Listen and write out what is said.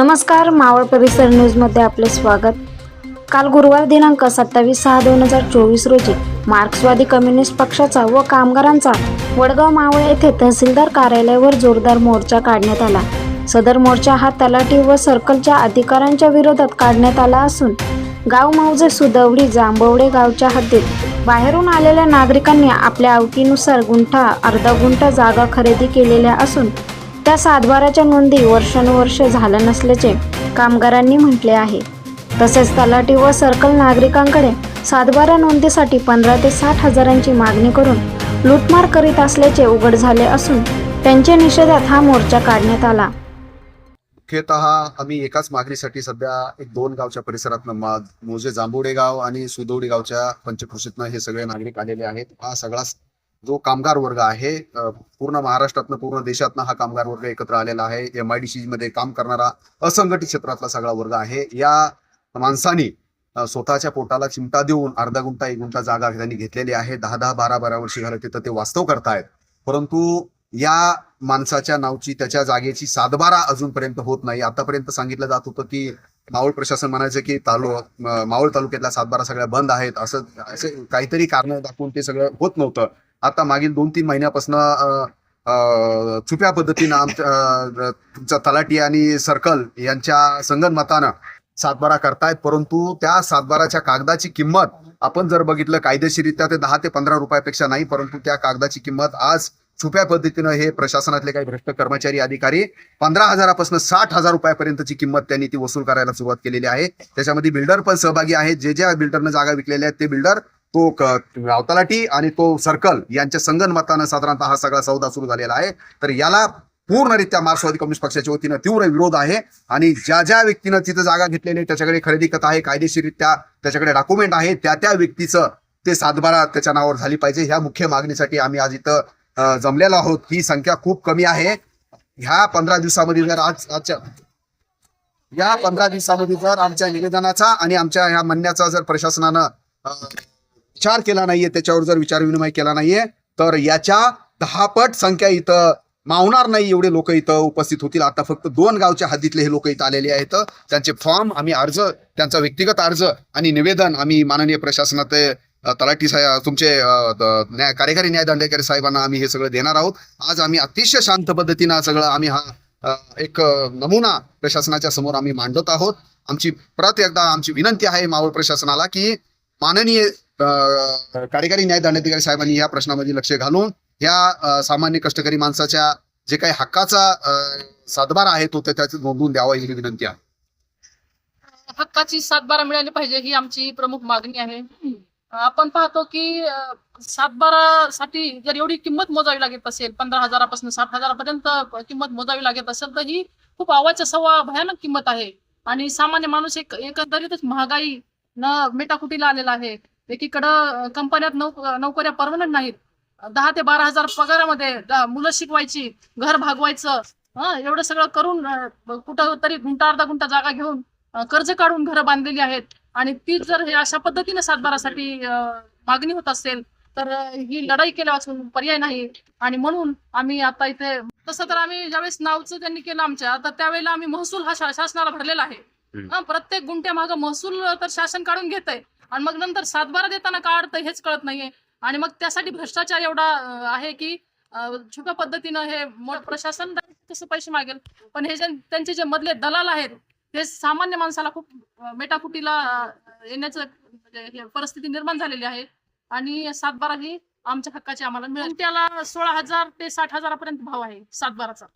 नमस्कार मावळ परिसर न्यूजमध्ये आपले स्वागत. काल गुरुवार दिनांक सत्तावीस सहा दोन हजार चोवीस रोजी मार्क्सवादी कम्युनिस्ट पक्षाचा व कामगारांचा वडगाव मावळ येथे तहसीलदार कार्यालयावर जोरदार मोर्चा काढण्यात आला. सदर मोर्चा हा तलाठी व सर्कलच्या अधिकाऱ्यांच्या विरोधात काढण्यात आला असून गाव मौजे सुदवडी जांभवडे गावच्या हद्दीत बाहेरून आलेल्या नागरिकांनी आपल्या आवतीनुसार गुंठा अर्धा गुंठा जागा खरेदी केलेल्या असून त्या सातबाराच्या नोंदी वर्षानुवर्ष झाल्या नसल्याचे कामगारांनी म्हटले आहे. तसेच तलाठी व सर्कल नागरिकांकडे सातबारा नोंदीसाठी पंधरा ते साठ हजारांची मागणी करून लूटमार करीत असल्याचे उघड झाले असून त्यांच्या निषेधात हा मोर्चा काढण्यात आला. मुख्यतः आम्ही एकाच मागणीसाठी सध्या एक दोन गावच्या परिसरात मोजे जांभुडे गाव आणि सुदोडी गावच्या पंचकृषीतनं हे सगळे नागरिक आलेले आहेत. हा सगळा जो कामगार वर्ग आहे पूर्ण महाराष्ट्रातनं पूर्ण देशातनं हा कामगार वर्ग एकत्र आलेला आहे. एम आय डी सी मध्ये काम करणारा असंघटित क्षेत्रातला सगळा वर्ग आहे. या माणसानी स्वतःच्या पोटाला चिमटा देऊन अर्धा गुंठा एक गुंठा जागा त्यांनी घेतलेली आहे. दहा दहा बारा बारा वर्षी झालं तिथं ते वास्तव करतायत. परंतु या माणसाच्या नावची त्याच्या जागेची सातबारा अजूनपर्यंत होत नाही. आतापर्यंत सांगितलं जात होतं की मावळ प्रशासन म्हणायचं की तालु मावळ तालुक्यातल्या सातबारा सगळ्या बंद आहेत. असं असे काहीतरी कारण दाखवून ते सगळं होत नव्हतं. आता मागील दोन तीन महिन्यापासून छुप्या पद्धतीनं आमच्या तुमच्या तलाटी आणि सर्कल यांच्या संगनमतानं सातबारा करतायत परंतु त्या सातबाराच्या कागदाची किंमत आपण जर बघितलं कायदेशीरित्या ते दहा ते पंधरा रुपयापेक्षा नाही परंतु त्या कागदाची किंमत आज छुप्या पद्धतीनं हे प्रशासनातले काही भ्रष्ट कर्मचारी अधिकारी पंधरा हजारापासून साठ हजार रुपयापर्यंतची किंमत त्यांनी ती वसूल करायला सुरुवात केलेली आहे. त्याच्यामध्ये बिल्डर पण सहभागी आहेत जे ज्या बिल्डरनं जागा विकलेल्या आहेत ते बिल्डर तो क- आणि तो सर्कल यांच्या संगनमतानं साधारणतः हा सगळा सौदा सुरू झालेला आहे. तर याला पूर्णरित्या मार्क्सवादी कम्युनिस्ट पक्षाच्या वतीनं तीव्र विरोध आहे आणि ज्या ज्या व्यक्तीनं तिथं जागा घेतलेली त्याच्याकडे खरेदी कथा आहे कायदेशीररित्या त्याच्याकडे डॉक्युमेंट आहे त्या त्या व्यक्तीचं ते सातबारा त्याच्या नावावर झाली पाहिजे. ह्या मुख्य मागणीसाठी आम्ही आज इथं जमलेलो आहोत. ही संख्या खूप कमी आहे. ह्या पंधरा दिवसामध्ये जर आज आजच्या या पंधरा दिवसामध्ये जर आमच्या निवेदनाचा आणि आमच्या ह्या म्हणण्याचा जर प्रशासनानं विचार केला नाहीये त्याच्यावर जर विचार विनिमय केला नाहीये तर याच्या दहापट संख्या इथं मावणार नाही एवढे लोक इथं उपस्थित होतील. आता फक्त दोन गावच्या हद्दीतले हे लोक इथं आलेले आहेत. त्यांचे फॉर्म आम्ही अर्ज त्यांचा व्यक्तिगत अर्ज आणि निवेदन आम्ही माननीय प्रशासनात तलाठी साहेब तुमचे न्याय कार्यकारी न्यायदंडाधिकारी साहेबांना आम्ही हे सगळं देणार आहोत. आज आम्ही अतिशय शांत पद्धतीनं सगळं आम्ही हा एक नमुना प्रशासनाच्या समोर आम्ही मांडत आहोत. आमची परत एकदा आमची विनंती आहे मावळ प्रशासनाला की माननीय कार्यकारी न्याय दंडाधिकारी साहेबांनी या प्रश्नामध्ये लक्ष घालून या सामान्य कष्टकरी माणसाच्या जे काही हक्काचा सातबार आहे तो त्या- नोंदून नोंदवून द्यावा ही विनंती आहे. हक्काची सातबारा मिळाली पाहिजे ही आमची प्रमुख मागणी आहे. आपण पाहतो की सातबारा सातबारासाठी जर एवढी किंमत मोजावी लागत असेल पंधरा हजारापासून साठ हजारापर्यंत किंमत मोजावी लागत असेल तर ही खूप आवाच्या सव्वा भयानक किंमत आहे. आणि सामान्य माणूस एक एकंदरीतच महागाई न मेटाकुटीला आलेला आहे. एकीकडं कंपन्यात नोकऱ्या परमनंट नाहीत. दहा ते बारा हजार पगारामध्ये मुलं शिकवायची घर भागवायचं एवढं सगळं करून कुठं तरी गुंटा अर्धा गुंटा जागा घेऊन कर्ज काढून घरं बांधलेली आहेत. आणि ती जर हे अशा पद्धतीने सातबारासाठी मागणी होत असेल तर ही लढाई केल्यापासून पर्याय नाही. आणि म्हणून आम्ही आता इथे तसं तर आम्ही ज्यावेळेस नावचं त्यांनी केलं आमच्या तर त्यावेळेला आम्ही महसूल हा शासनाला भरलेला आहे. प्रत्येक गुंट्या मागं महसूल तर शासन काढून घेत आहे आणि मग नंतर सातबारा देताना का अडतं हेच कळत नाहीये. आणि मग त्यासाठी भ्रष्टाचार एवढा आहे की छुप्या पद्धतीनं हे मोठं प्रशासन कसं पैसे मागेल. पण हे जे त्यांचे जे मधले दलाल आहेत हे सामान्य माणसाला खूप मेटाकुटीला अं, येण्याचं म्हणजे परिस्थिती निर्माण झालेली आहे. आणि सातबारा ही आमच्या हक्काची आम्हाला मिळेल. त्याला सोळा हजार ते साठ हजारापर्यंत भाव आहे सातबाराचा.